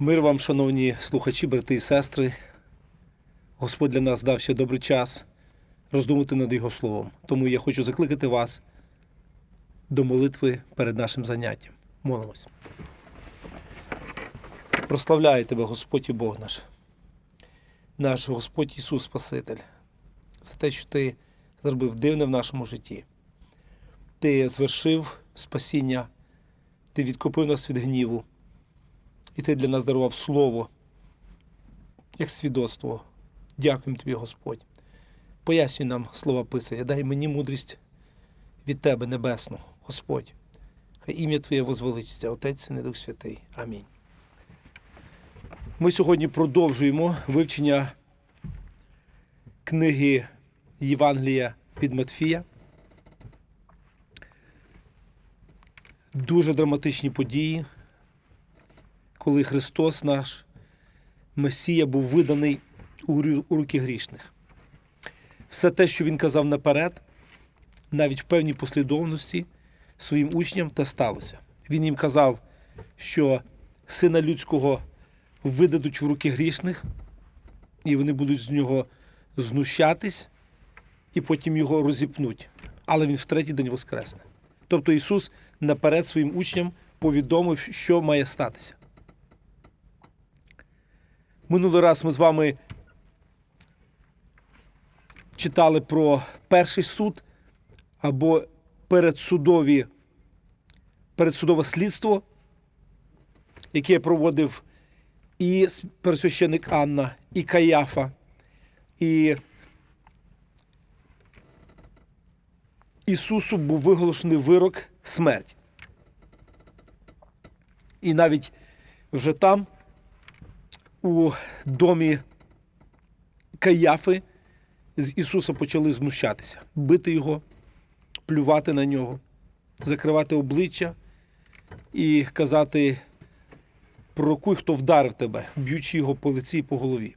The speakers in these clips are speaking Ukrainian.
Мир вам, шановні слухачі, брати і сестри. Господь для нас дав ще добрий час роздумати над Його словом. Тому я хочу закликати вас до молитви перед нашим заняттям. Молимось. Прославляю тебе, Господь і Бог наш, наш Господь Ісус Спаситель, за те, що Ти зробив дивне в нашому житті. Ти звершив спасіння, Ти відкупив нас від гніву. І ти для нас дарував слово як свідоцтво. Дякуємо тобі, Господь. Пояснюй нам слова Писання, дай мені мудрість від Тебе, Небесну, Господь. Хай ім'я Твоє возвеличиться, Отець Син і Дух Святий. Амінь. Ми сьогодні продовжуємо вивчення книги Євангелія від Матфія. Дуже драматичні події коли Христос, наш Месія, був виданий у руки грішних. Все те, що Він казав наперед, навіть в певній послідовності своїм учням, те сталося. Він їм казав, що сина людського видадуть в руки грішних, і вони будуть з нього знущатись, і потім його розіпнуть. Але він в третій день воскресне. Тобто Ісус наперед своїм учням повідомив, що має статися. Минулий раз ми з вами читали про перший суд або передсудові, передсудове слідство, яке проводив і пересвященик Анна, і Каяфа, і Ісусу був виголошений вирок смерть. І навіть вже там у домі Каяфи з Ісуса почали знущатися, бити його, плювати на нього, закривати обличчя і казати: пророкуй, хто вдарив тебе, б'ючи його по лиці і по голові.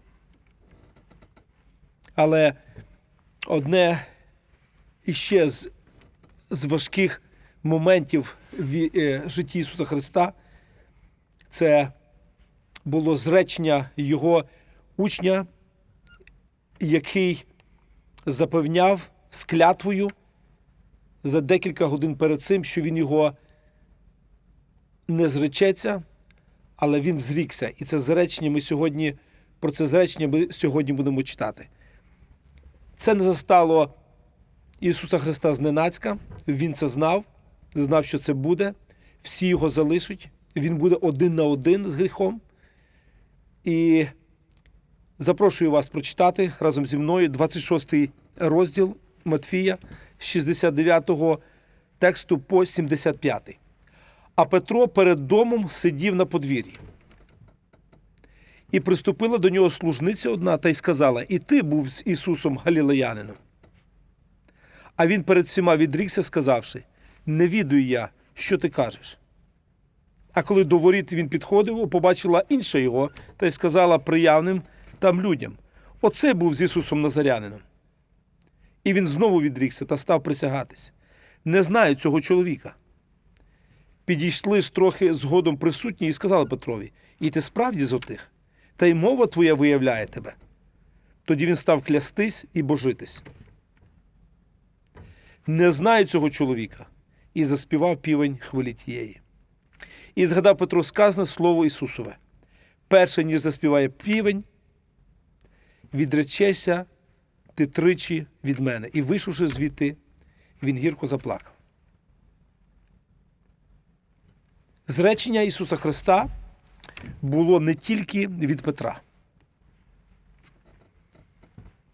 Але одне іще з, з важких моментів в е, житті Ісуса Христа це було зречення його учня, який запевняв з клятвою за декілька годин перед цим, що він його не зречеться, але він зрікся. І це зречення ми сьогодні, про це зречення ми сьогодні будемо читати. Це не застало Ісуса Христа зненацька, Він це знав, знав, що це буде, всі його залишать, він буде один на один з гріхом. І запрошую вас прочитати разом зі мною 26 розділ Матфія з 69 тексту по 75. А Петро перед домом сидів на подвір'ї. І приступила до нього служниця одна та й сказала: І ти був з Ісусом Галілеянином. А він перед всіма відрікся, сказавши: Не відаю я, що ти кажеш. А коли до воріт він підходив, побачила інша його та й сказала приявним там людям: Оце був з Ісусом Назарянином. І він знову відрікся та став присягатись. Не знаю цього чоловіка. Підійшли ж трохи згодом присутні і сказали Петрові: І ти справді з отих, та й мова твоя виявляє тебе. Тоді він став клястись і божитись. Не знаю цього чоловіка, і заспівав півень хвилі тієї. І згадав Петро сказане слово Ісусове. Перше, ніж заспіває півень, відречешся ти тричі від мене. І вийшовши звідти, він гірко заплакав. Зречення Ісуса Христа було не тільки від Петра.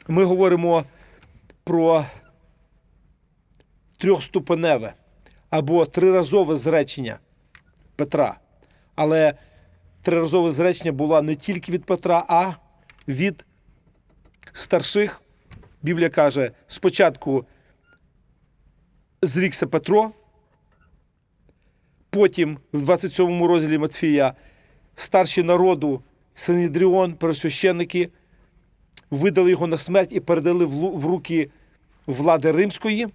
Ми говоримо про трьохступеневе або триразове зречення Петра. Але триразове зречення було не тільки від Петра, а від старших. Біблія каже, спочатку зрікся Петро, потім в 27 розділі Матфія старші народу, Синедріон, пересвященники видали його на смерть і передали в руки влади римської,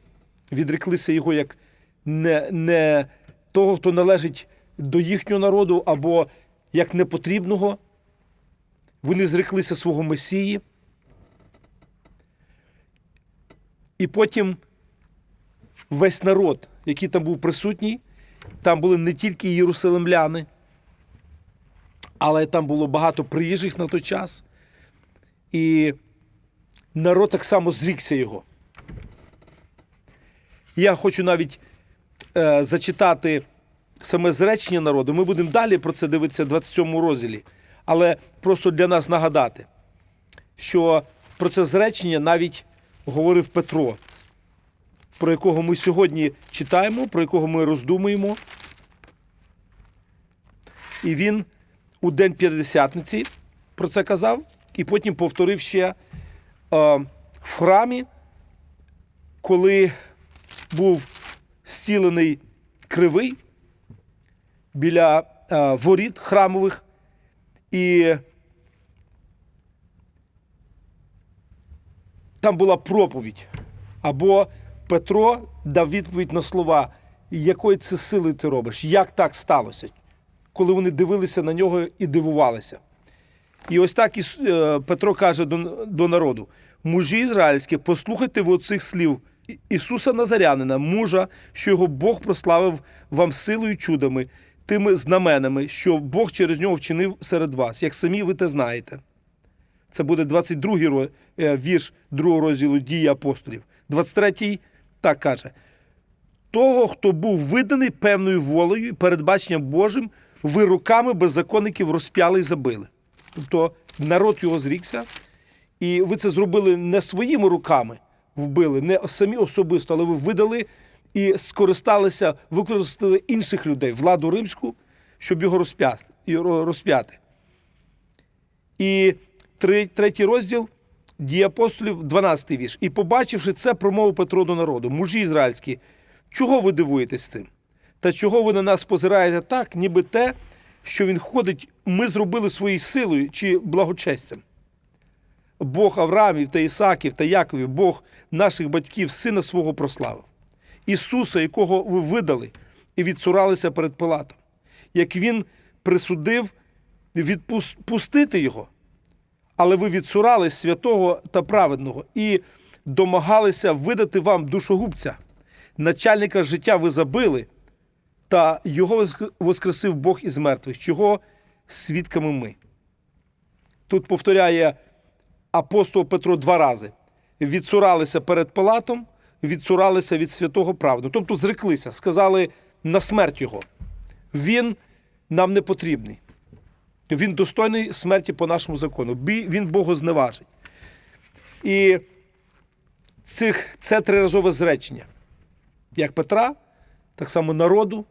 відреклися його як не, не того, хто належить до їхнього народу, або як непотрібного. Вони зреклися свого Месії. І потім весь народ, який там був присутній, там були не тільки єрусалимляни, але там було багато приїжджих на той час. І народ так само зрікся його. Я хочу навіть е, зачитати саме зречення народу. Ми будемо далі про це дивитися в 27 розділі. Але просто для нас нагадати, що про це зречення навіть говорив Петро, про якого ми сьогодні читаємо, про якого ми роздумуємо. І він у День П'ятдесятниці про це казав, і потім повторив ще е, в храмі, коли був зцілений кривий біля е, воріт храмових. І там була проповідь. Або Петро дав відповідь на слова, якої це сили ти робиш, як так сталося, коли вони дивилися на нього і дивувалися. І ось так Іс- е, Петро каже до, до народу: мужі ізраїльські, послухайте ви оцих слів Ісуса Назарянина, мужа, що його Бог прославив вам силою і чудами, тими знаменами, що Бог через нього вчинив серед вас, як самі ви те знаєте. Це буде 22-й ро- е, вірш другого розділу дії апостолів. 23-й так каже: того, хто був виданий певною волею і передбаченням Божим, ви руками беззаконників розп'яли і забили. Тобто народ його зрікся, і ви це зробили не своїми руками, вбили, не самі особисто, але ви видали і скористалися, використали інших людей, владу римську, щоб його розп'яти. і третій розділ дії апостолів, 12 вірш. І побачивши це, промовив Петро до народу, мужі ізраїльські, чого ви дивуєтесь цим? Та чого ви на нас позираєте так, ніби те, що він ходить, ми зробили своєю силою чи благочестям? Бог Авраамів та Ісаків та Яковів, Бог наших батьків, сина свого прославив. Ісуса, якого ви видали і відсуралися перед Пилатом, як він присудив відпустити його. Але ви відсурались святого та праведного і домагалися видати вам душогубця. Начальника життя ви забили, та його воскресив Бог із мертвих, чого свідками ми. Тут повторяє апостол Петро два рази: відсуралися перед Пилатом, відсуралися від святого правду. Тобто зреклися, сказали на смерть його. Він нам не потрібний. Він достойний смерті по нашому закону. Він Бога зневажить. І цих, це триразове зречення. Як Петра, так само народу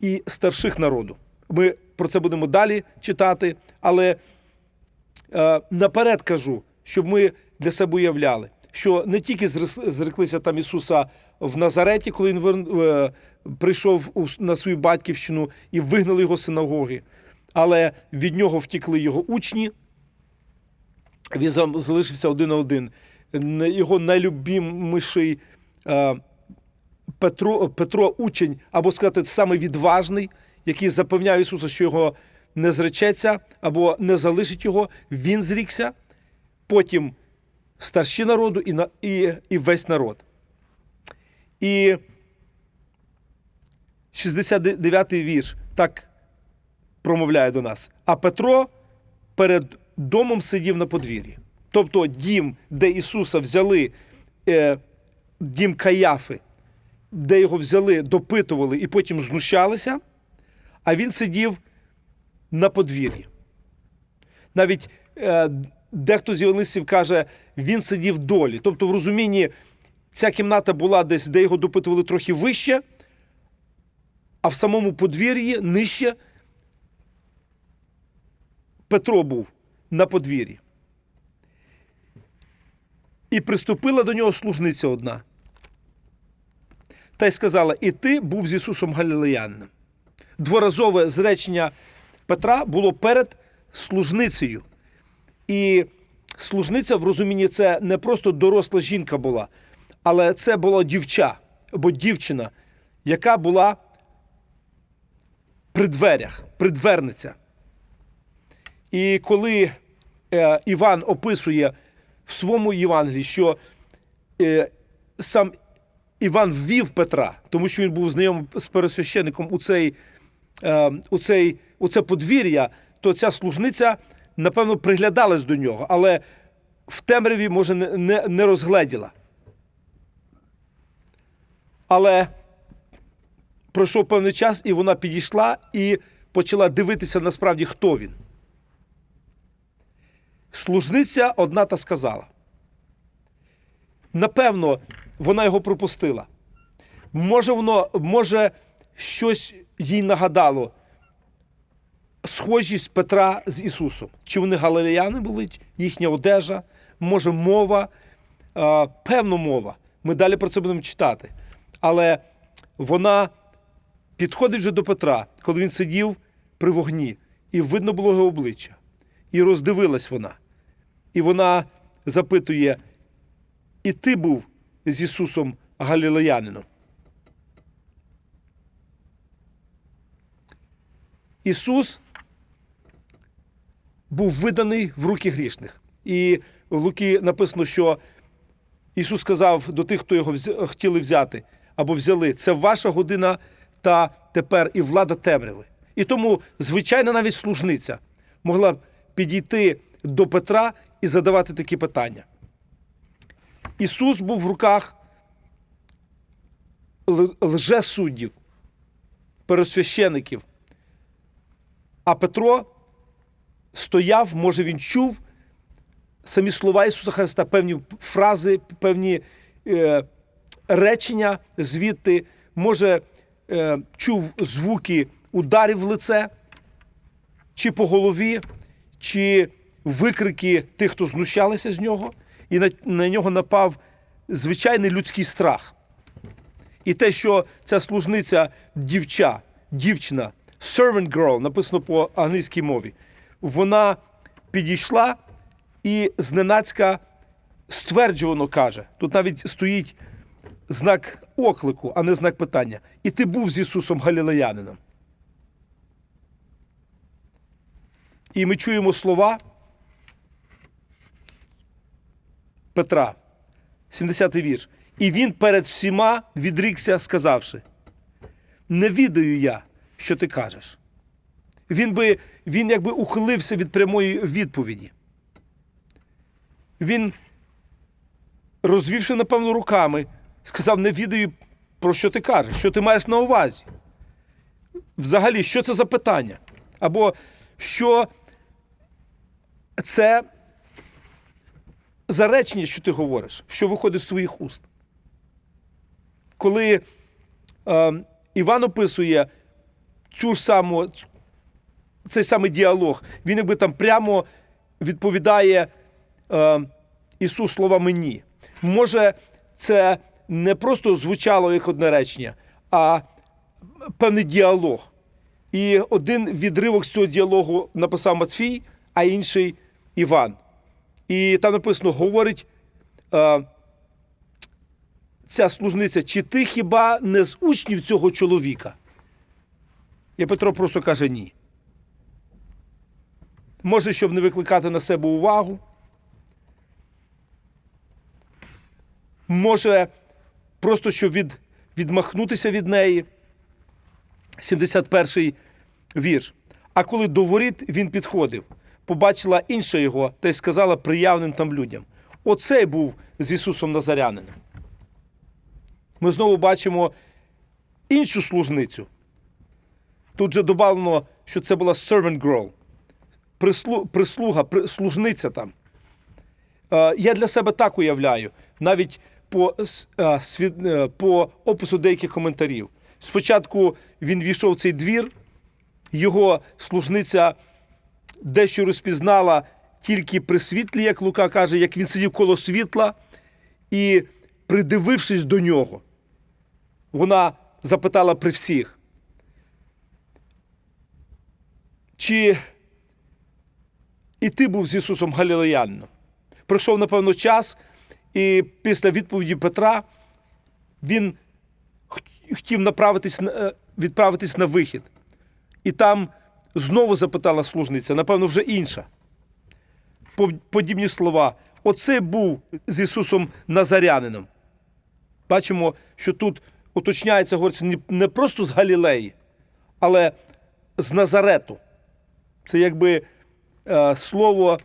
і старших народу. Ми про це будемо далі читати, але е, наперед кажу, щоб ми для себе уявляли, що не тільки зреклися там Ісуса в Назареті, коли він е, прийшов на свою батьківщину і вигнали його синагоги, але від нього втікли його учні. Він залишився один на один. Його найлюбіміший е, Петро, Петро учень, або сказати, саме відважний, який запевняв Ісуса, що його не зречеться або не залишить його, він зрікся. Потім старші народу і, і, і весь народ. І 69-й вірш так промовляє до нас. А Петро перед домом сидів на подвір'ї. Тобто дім, де Ісуса взяли, е, дім Каяфи, де його взяли, допитували і потім знущалися, а він сидів на подвір'ї. Навіть е, дехто з євангелистів каже, він сидів долі. Тобто, в розумінні, ця кімната була десь, де його допитували трохи вище, а в самому подвір'ї нижче Петро був на подвір'ї. І приступила до нього служниця одна. Та й сказала: І ти був з Ісусом Галілеянином. Дворазове зречення Петра було перед служницею. І служниця в розумінні це не просто доросла жінка була, але це була дівча або дівчина, яка була при дверях, придверниця. І коли е, Іван описує в своєму Євангелії, що е, сам Іван ввів Петра, тому що він був знайомий з пересвященником у цей, е, у цей, у це подвір'я, то ця служниця, напевно, приглядалась до нього, але в темряві, може, не, не, не розгледіла. Але пройшов певний час, і вона підійшла і почала дивитися насправді, хто він. Служниця одна та сказала. Напевно, вона його пропустила. Може, воно, може, щось їй нагадало. Схожість Петра з Ісусом. Чи вони галилеяни були, їхня одежа, може, мова, певно, мова. Ми далі про це будемо читати. Але вона підходить вже до Петра, коли він сидів при вогні, і видно було його обличчя. І роздивилась вона. І вона запитує: І ти був з Ісусом Галілеянином? Ісус був виданий в руки грішних. І в Луки написано, що Ісус сказав до тих, хто його хотіли взяти або взяли, це ваша година та тепер і влада темряви. І тому звичайна навіть служниця могла підійти до Петра і задавати такі питання. Ісус був в руках лжесуддів, пересвящеників. А Петро стояв, може, він чув самі слова Ісуса Христа, певні фрази, певні е, речення звідти, може, е, чув звуки ударів в лице, чи по голові, чи викрики тих, хто знущалися з нього, і на, на нього напав звичайний людський страх. І те, що ця служниця дівча, дівчина, servant girl, написано по англійській мові, вона підійшла і зненацька стверджувано каже. Тут навіть стоїть знак оклику, а не знак питання. І ти був з Ісусом Галілеянином. І ми чуємо слова Петра, 70-й вірш. І він перед всіма відрікся, сказавши: Не відаю я, що ти кажеш. Він би він якби ухилився від прямої відповіді. Він, розвівши, напевно, руками, сказав: Не відаю, про що ти кажеш, що ти маєш на увазі. Взагалі, що це за питання? Або що це за речення, що ти говориш, що виходить з твоїх уст. Коли е, Іван описує цю ж саму, цей самий діалог, він якби там прямо відповідає е, Ісус словами ні. Може, це не просто звучало як одне речення, а певний діалог. І один відривок з цього діалогу написав Матфій, а інший Іван. І там написано: говорить е, ця служниця, чи ти хіба не з учнів цього чоловіка? І Петро просто каже ні. Може, щоб не викликати на себе увагу. Може, просто щоб від, відмахнутися від неї. 71-й вірш. А коли до воріт він підходив, побачила інша його та й сказала приявним там людям: Оцей був з Ісусом Назарянином. Ми знову бачимо іншу служницю. Тут же додано, що це була servant girl, прислуга, служниця там. Е, Я для себе так уявляю, навіть по, е, е, по опису деяких коментарів. Спочатку він війшов в цей двір, його служниця дещо розпізнала тільки при світлі, як Лука каже, як він сидів коло світла, і, придивившись до нього, вона запитала при всіх, чи і ти був з Ісусом Галілеянином. Пройшов, напевно, час, і після відповіді Петра він хотів е, відправитись на вихід. І там знову запитала служниця, напевно, вже інша. Подібні слова. Оце був з Ісусом Назарянином. Бачимо, що тут уточняється, говориться, не- просто з Галілеї, але з Назарету. Це якби слово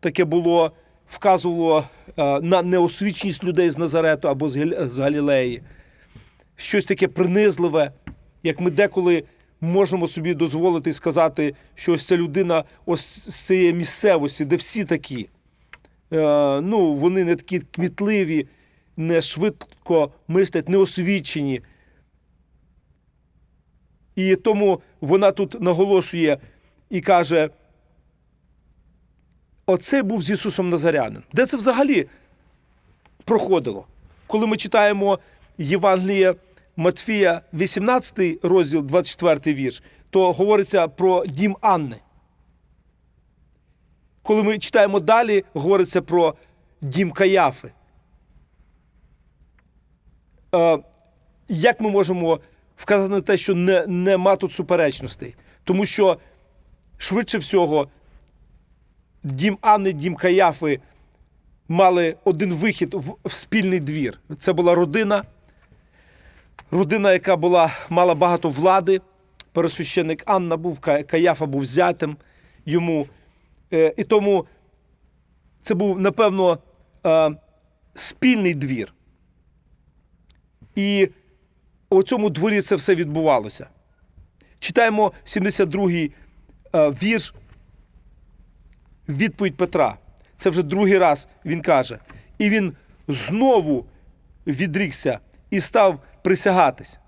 таке було, вказувало е, на неосвічність людей з Назарету або з, Галілеї. Щось таке принизливе, як ми деколи можемо собі дозволити сказати, що ось ця людина ось з цієї місцевості, де всі такі. Е, ну, вони не такі кмітливі, не швидко мислять, не освічені. І тому вона тут наголошує і каже: оце був з Ісусом Назарянин. Де це взагалі проходило? Коли ми читаємо Євангеліє Матфія, 18 розділ, 24 вірш, то говориться про дім Анни. Коли ми читаємо далі, говориться про дім Каяфи. Е, як ми можемо вказати на те, що не, нема тут суперечностей? Тому що швидше всього дім Анни, дім Каяфи мали один вихід в, спільний двір. Це була родина, родина, яка була, мала багато влади. Пересвященник Анна був, Каяфа був зятем йому. Е, І тому це був, напевно, е, спільний двір. І у цьому дворі це все відбувалося. Читаємо 72-й е, вірш, відповідь Петра. Це вже другий раз він каже. І він знову відрікся і став присягатись.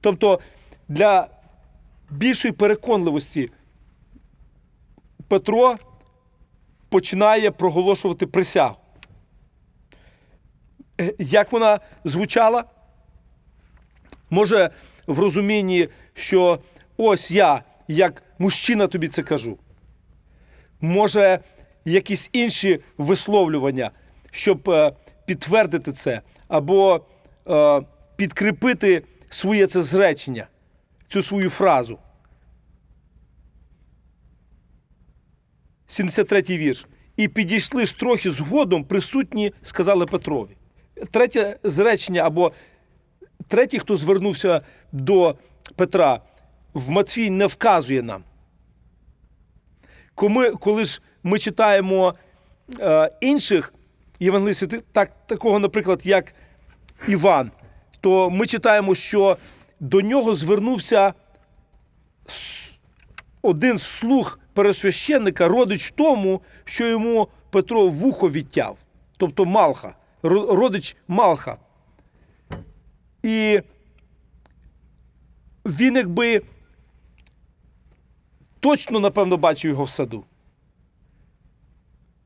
Тобто для більшої переконливості Петро починає проголошувати присягу. Е, Як вона звучала? Може, в розумінні, що ось я, як мужчина, тобі це кажу. Може, якісь інші висловлювання, щоб е, підтвердити це, або е, підкріпити своє це зречення, цю свою фразу. 73-й вірш. І підійшли ж трохи згодом присутні, сказали Петрові. Третє зречення, або третій, хто звернувся до Петра, в Матфій не вказує нам. Коли, коли ж ми читаємо е, інших євангелистів, так, такого, наприклад, як Іван, то ми читаємо, що до нього звернувся один слух пересвященника, родич тому, що йому Петро вухо відтяв, тобто Малха, родич Малха. І він якби точно, напевно, бачив його в саду.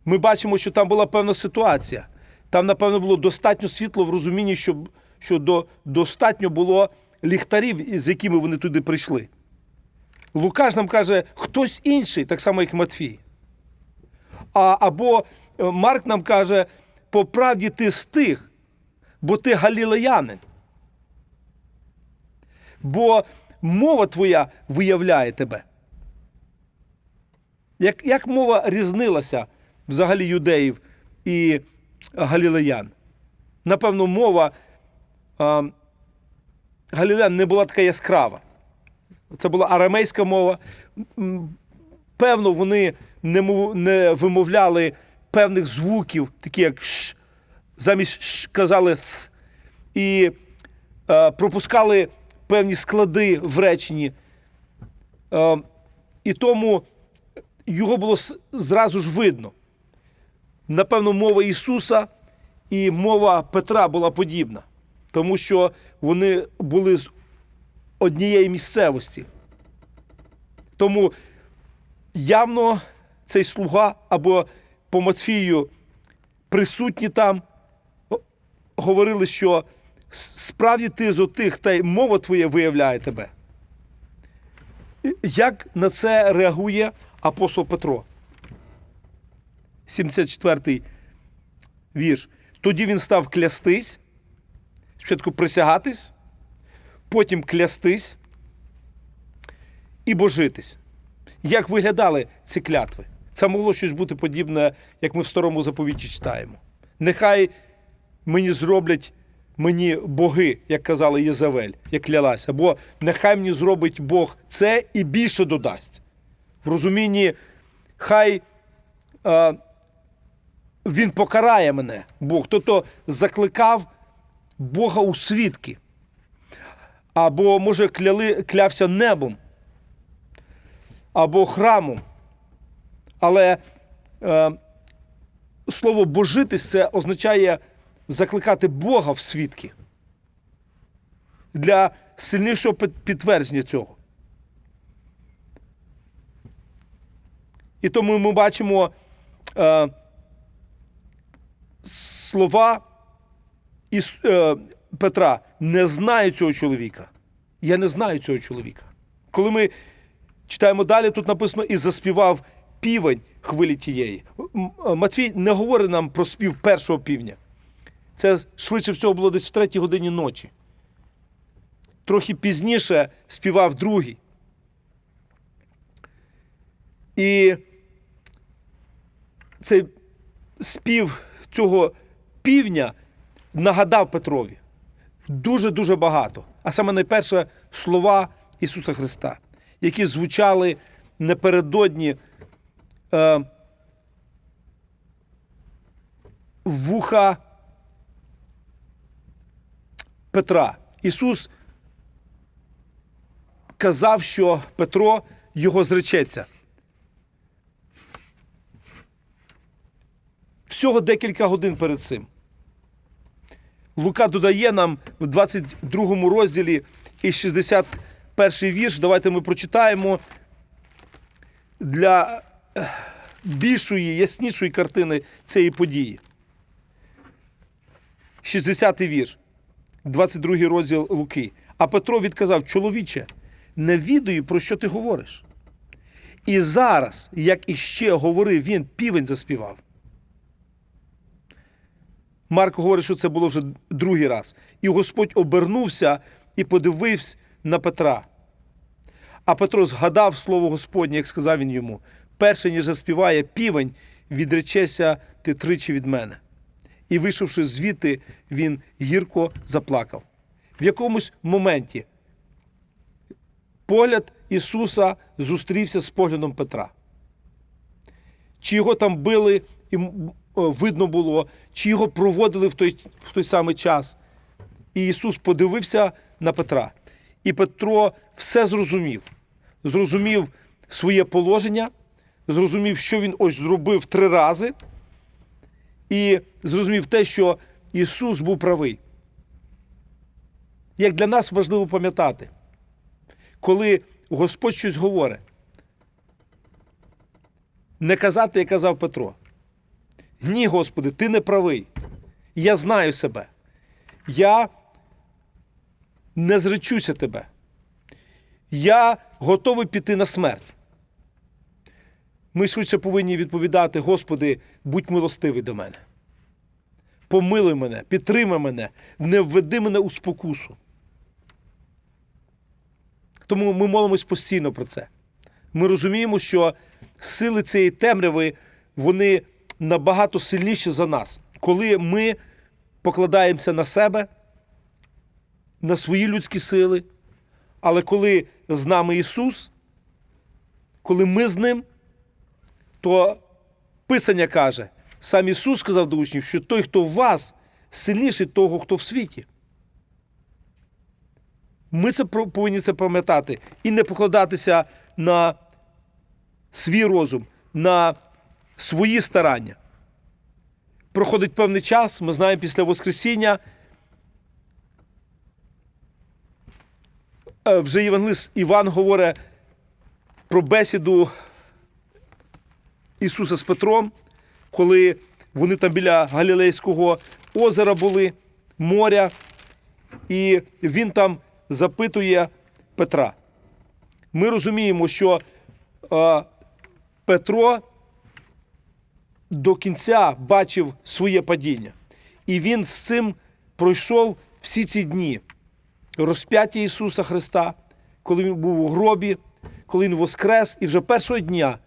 Ми бачимо, що там була певна ситуація. Там, напевно, було достатньо світло в розумінні, що, що до, достатньо було ліхтарів, з якими вони туди прийшли. Лукаш нам каже, хтось інший, так само, як Матфій. А, або е, Марк нам каже, по правді ти з тих, бо ти галілеянин. Бо мова твоя виявляє тебе. Як, як мова різнилася взагалі юдеїв і галілеян? Напевно, мова а, галілеян не була така яскрава. Це була арамейська мова. Певно, вони не, мов- не вимовляли певних звуків, такі як ш, замість ш казали th, і е, пропускали певні склади в реченні. Е, і тому його було зразу ж видно. Напевно, мова Ісуса і мова Петра була подібна, тому що вони були з однієї місцевості. Тому явно цей слуга або по Матфію присутні там говорили, що справді ти з отих, та й мова твоя виявляє тебе. Як на це реагує апостол Петро? 74-й вірш. Тоді він став клястись, спочатку присягатись, потім клястись. і божитись. Як виглядали ці клятви? Це могло щось бути подібне, як ми в старому заповіті читаємо. Нехай мені зроблять мені боги, як казала Єзавель, як клялася, або нехай мені зробить Бог це і більше додасть. В розумінні, хай е, він покарає мене, Бог. Тобто закликав Бога у свідки. Або, може, кляли, клявся небом, або храмом. Але е, слово божитись це означає закликати Бога в свідки для сильнішого підтвердження цього. І тому ми бачимо е, слова із, е, Петра: не знаю цього чоловіка. Я не знаю цього чоловіка. Коли ми читаємо далі, тут написано і заспівав півень хвилі тієї. Е, Матвій не говорить нам про спів першого півня. Це швидше всього було десь в третій годині ночі. Трохи пізніше співав другий. І цей спів цього півня нагадав Петрові дуже-дуже багато. А саме найперше слова Ісуса Христа, які звучали напередодні е, вуха Петра. Ісус казав, що Петро його зречеться. Всього декілька годин перед цим. Лука додає нам в 22 розділі і 61 вірш. Давайте ми прочитаємо для більшої, яснішої картини цієї події. 60 вірш, 22 розділ Луки. А Петро відказав: чоловіче, не відаю, про що ти говориш. І зараз, як іще говорив він, півень заспівав. Марко говорить, що це було вже другий раз. І Господь обернувся і подивився на Петра. А Петро згадав слово Господнє, як сказав він йому: перше, ніж заспіває півень, відречешся ти тричі від мене. І, вийшовши звідти, він гірко заплакав. В якомусь моменті погляд Ісуса зустрівся з поглядом Петра. Чи його там били, і видно було, чи його проводили в той, в той самий час. І Ісус подивився на Петра. І Петро все зрозумів. Зрозумів своє положення, зрозумів, що він ось зробив три рази, і зрозумів те, що Ісус був правий. Як для нас важливо пам'ятати, коли Господь щось говорить, не казати, як казав Петро. Ні, Господи, ти не правий. Я знаю себе. Я не зречуся тебе. Я готовий піти на смерть. Ми швидше повинні відповідати: Господи, будь милостивий до мене. Помилуй мене, підтримай мене, не введи мене у спокусу. Тому ми молимось постійно про це. Ми розуміємо, що сили цієї темряви вони набагато сильніші за нас, коли ми покладаємося на себе, на свої людські сили. Але коли з нами Ісус, коли ми з Ним, то Писання каже, сам Ісус сказав до учнів, що той, хто в вас, сильніший того, хто в світі. Ми це повинні це пам'ятати і не покладатися на свій розум, на свої старання. Проходить певний час, ми знаємо після Воскресіння. е, Вже Євангелист Іван говорить про бесіду Ісуса з Петром, коли вони там біля Галілейського озера були, моря, і він там запитує Петра. Ми розуміємо, що е, Петро до кінця бачив своє падіння. І він з цим пройшов всі ці дні розп'яття Ісуса Христа, коли він був у гробі, коли він воскрес, і вже першого дня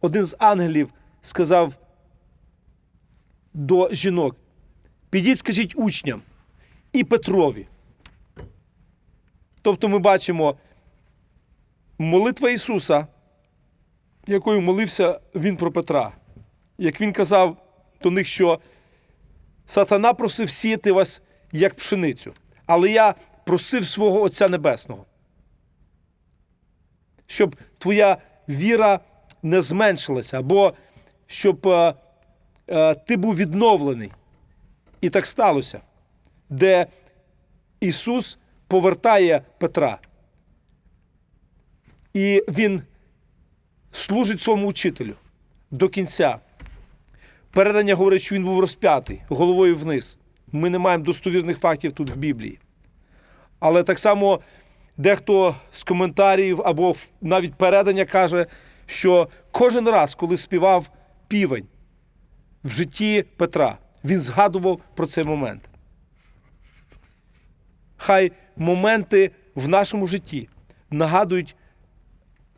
один з ангелів сказав до жінок: підіть, скажіть учням і Петрові. Тобто ми бачимо молитва Ісуса, якою молився Він про Петра. Як він казав до них, що сатана просив сіяти вас як пшеницю, але я просив свого Отця Небесного, щоб твоя віра не зменшилася, або щоб е, е, ти був відновлений. І так сталося, де Ісус повертає Петра. І Він служить своєму учителю до кінця. Передання говорить, що він був розп'ятий головою вниз. Ми не маємо достовірних фактів тут в Біблії. Але так само дехто з коментарів або навіть передання каже, що кожен раз, коли співав півень в житті Петра, він згадував про цей момент. Хай моменти в нашому житті нагадують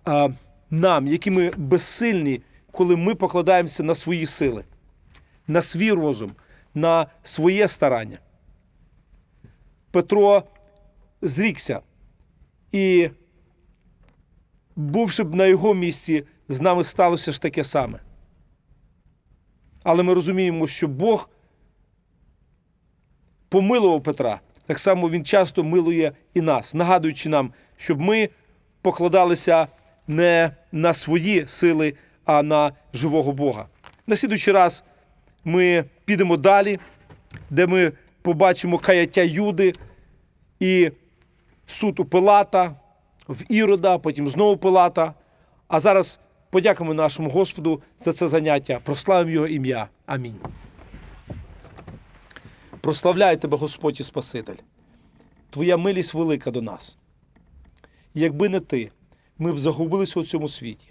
а, нам, які ми безсильні, коли ми покладаємося на свої сили, на свій розум, на своє старання. Петро зрікся. І, бувши б на його місці, з нами сталося ж таке саме. Але ми розуміємо, що Бог помилував Петра. Так само він часто милує і нас, нагадуючи нам, щоб ми покладалися не на свої сили, а на живого Бога. На слідуючий раз ми підемо далі, де ми побачимо каяття Юди і суд у Пилата, в Ірода, потім знову Пилата. А зараз подякуємо нашому Господу за це заняття. Прославимо Його ім'я. Амінь. Прославляю тебе, Господь і Спаситель. Твоя милість велика до нас. Якби не ти, ми б загубилися у цьому світі.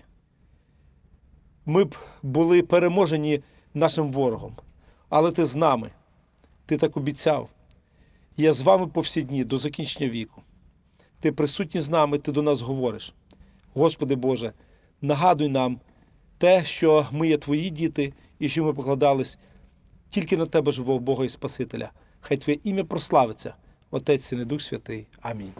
Ми б були переможені нашим ворогом. Але ти з нами. Ти так обіцяв. Я з вами по всі дні до закінчення віку. Ти присутній з нами, ти до нас говориш. Господи Боже, нагадуй нам те, що ми є твої діти і що ми покладались тільки на тебе, живого Бога і Спасителя. Хай Твоє ім'я прославиться, Отець і Дух Святий. Амінь.